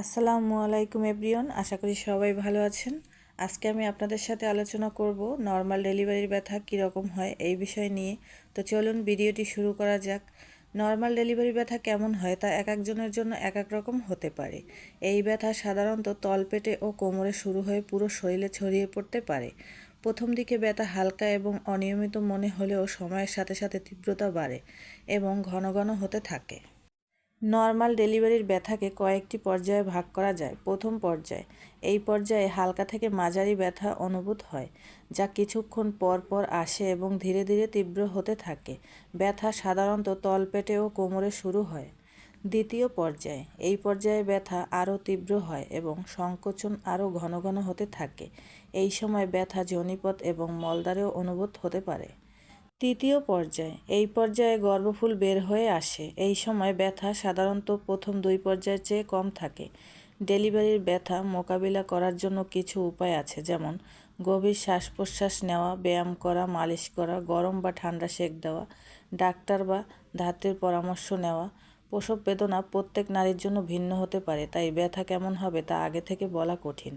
আসসালামু আলাইকুম এভরিওন আশা করি সবাই ভালো আছেন। আজকে আমি আপনাদের সাথে আলোচনা করব নর্মাল ডেলিভারির ব্যথা কীরকম হয় এই বিষয় নিয়ে। তো চলুন ভিডিওটি শুরু করা যাক। নর্মাল ডেলিভারি ব্যথা কেমন হয় তা এক একজনের জন্য এক এক রকম হতে পারে। এই ব্যথা সাধারণত তলপেটে ও কোমরে শুরু হয়ে পুরো শরীরে ছড়িয়ে পড়তে পারে। প্রথম দিকে ব্যথা হালকা এবং অনিয়মিত মনে হলেও সময়ের সাথে সাথে তীব্রতা বাড়ে এবং ঘন ঘন হতে থাকে। নর্মাল ডেলিভারির ব্যথাকে কয়েকটি পর্যায়ে ভাগ করা যায়। প্রথম পর্যায়ে, এই পর্যায়ে হালকা থেকে মাঝারি ব্যথা অনুভূত হয়, যা কিছুক্ষণ পর পর আসে এবং ধীরে ধীরে তীব্র হতে থাকে। ব্যথা সাধারণত তলপেটে ও কোমরে শুরু হয়। দ্বিতীয় পর্যায়ে, এই পর্যায়ে ব্যথা আরও তীব্র হয় এবং সংকোচন আরও ঘন ঘন হতে থাকে। এই সময় ব্যথা জনিপথ এবং মলদ্বারেও অনুভূত হতে পারে। তৃতীয় পর্যায়। এই পর্যায়ে গর্ভফুল বের হয়ে আসে। এই সময় ব্যথা সাধারণত প্রথম দুই পর্যায়ের চেয়ে কম থাকে। ডেলিভারির ব্যথা মোকাবিলা করার জন্য কিছু উপায় আছে, যেমন গভীর শ্বাস প্রশ্বাস নেওয়া, ব্যায়াম করা, মালিশ করা, গরম বা ঠান্ডা সেক দেওয়া, ডাক্তার বা ধাত্রের পরামর্শ নেওয়া। প্রসব বেদনা প্রত্যেক নারীর জন্য ভিন্ন হতে পারে, তাই ব্যথা কেমন হবে তা আগে থেকে বলা কঠিন।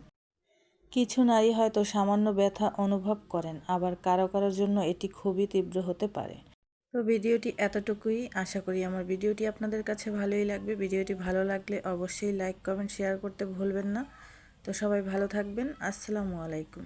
কিছু নারী হয়তো সামান্য ব্যথা অনুভব করেন, আবার কারও কারোর জন্য এটি খুবই তীব্র হতে পারে। তো ভিডিওটি এতটুকুই। আশা করি আমার ভিডিওটি আপনাদের কাছে ভালোই লাগবে। ভিডিওটি ভালো লাগলে অবশ্যই লাইক, কমেন্ট, শেয়ার করতে ভুলবেন না। তো সবাই ভালো থাকবেন। আসসালামু আলাইকুম।